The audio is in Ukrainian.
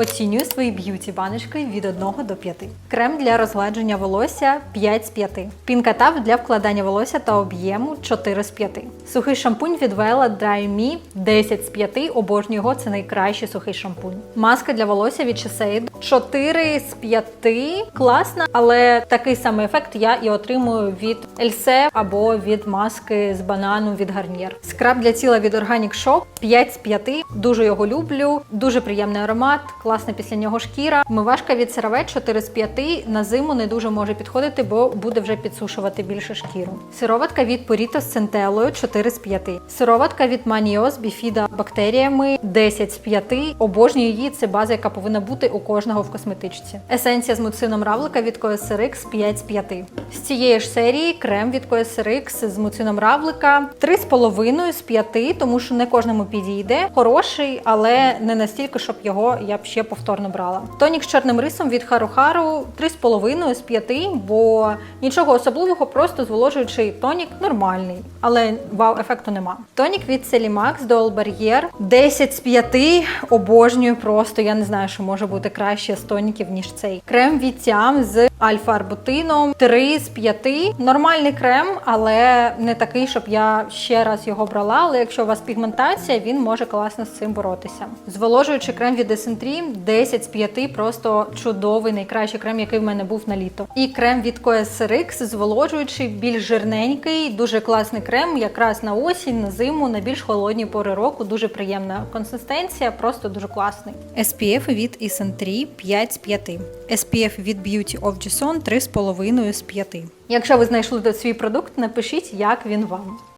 Оцінюю свої б'юті баночки від 1 до 5. Крем для розгладження волосся 5 з 5. Пінкатав для вкладання волосся та об'єму 4 з 5. Сухий шампунь від Vela Dry Me 10 з 5. Обожнюю його, це найкращий сухий шампунь. Маска для волосся від Shiseido 4 з 5. Класна, але такий самий ефект я і отримую від Else або від маски з банану від Garnier. Скраб для тіла від Organic Shop 5 з 5. Дуже його люблю. Дуже приємний аромат, класна після нього шкіра. Мивашка від CeraVe 4 з 5. На зиму не дуже може підходити, бо буде вже підсушувати більше шкіру. Сироватка від Purito з центелою 4 з 5. Сироватка від Manios Bifida бактеріями 10 з 5. Обожнюю її. Це база, яка повинна бути у кожного в косметичці. Есенція з муцином равлика від COSRX 5 з 5. З цієї ж серії крем від COSRX з муцином равлика 3,5 з 5, тому що не кожному підійде. Хороший, але не настільки, щоб його я б ще повторно брала. Тонік з чорним рисом від Харухару 3,5 з 5, бо нічого особливого, просто зволожуючий тонік нормальний, але вау-ефекту нема. Тонік від Celimax Dual Barrier 10 з 5, обожнюю просто. Я не знаю, що може бути краще з тоніків, ніж цей. Крем від Тіам з альфа-арбутином 3 з 5. Нормальний крем, але не такий, щоб я ще раз його брала. Але якщо у вас пігментація, він може класно з цим боротися. Зволожуючий крем від Essentree 10 з 5, просто чудовий, найкращий крем, який в мене був на літо. І крем від COSRX зволожуючий, більш жирненький, дуже класний крем, якраз на осінь, на зиму, на більш холодні пори року. Дуже приємна консистенція, просто дуже класний. SPF від Essentree 5 з 5. SPF від Beauty of Jason 3,5 з 5. Якщо ви знайшли свій продукт, напишіть, як він вам.